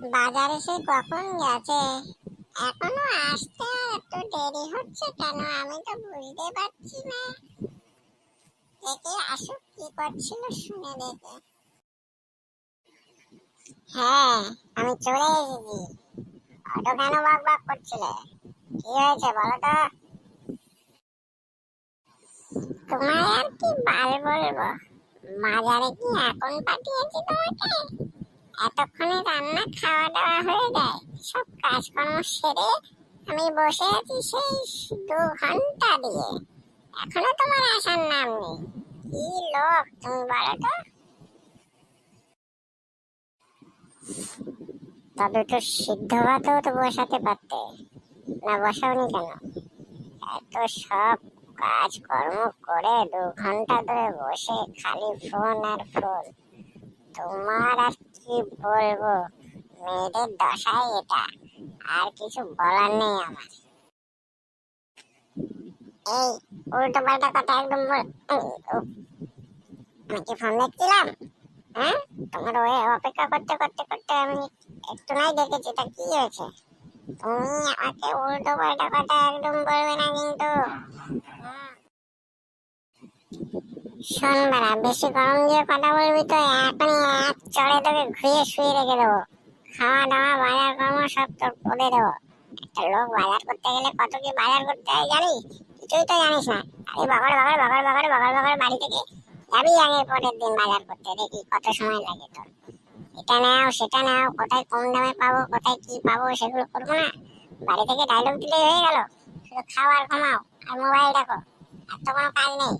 বাজারে সে কখন গেছে? এখনও আসতে এত দেরি হচ্ছে কেন? আমি তো বুঝতে পারছি না। দেখে আসুক কি করছিল শুনে দেখে। হ্যাঁ আমি চলে এসেছি। অটো কেন বক বক করছিলে? কি হয়েছে বলো তো? তোমায় আর কি বাল বলব? বাজারে কি এখন পাঠিয়েছি তোমাকে? এতক্ষণে রান্না খাওয়া দাওয়া হয়ে যায়, সব কাজকর্ম সেরে আমি বসে আছি সেই দু ঘণ্টা দিয়ে। এখনও তোমার আসার নাম নেই। কি লোক তুমি বলো তো? তা দুটো সিদ্ধ ভাতও তো বসাতে পারতে। না, বসাওনি কেন? এত সব কাজকর্ম করে দু ঘণ্টা ধরে বসে খালি ফোন আর ফোন। তোমার আর কি বলব? মেয়েদের দশাই এটা। আর কিছু বলার নেই আমার। এই উল্টো পাল্টা কথা একদম বল আমি কি ফোন দেখছিলাম? হ্যাঁ? তোমার ওই অপেক্ষা করতে করতে করতে আমি একটু নাই দেখেছি, তা কি হয়েছে? তুমি আমাকে উল্টো পাল্টা কথা একদম বলবে না কিন্তু। শোন বাড়া, বেশি গরম দিয়ে কথা বলবি তো, এখনই এক চড়ে তোকে ঘুরিয়ে শুয়ে রেখে দেবো। খাওয়া দাওয়া, বাজার কর্ম সব তোর করে দেবো। একটা লোক বাজার করতে গেলে কত কি বাজার করতে হয় জানিস? কিছুই তো জানিস না। আরে বাবার বাবার বাবার বাবার বাবার বাবার বাড়ি থেকে যাবি আগে পরের দিন বাজার করতে, দেখি কত সময় লাগে তোর। এটা নাও, সেটা নাও, কোথায় কম দামে পাবো, কোথায় কি পাবো সেগুলো করব না। বাড়ি থেকে ডায়লগ দিলেই হয়ে গেল। শুধু খাও আর আর মোবাইল দেখো। আর তো কোনো কাজ নেই।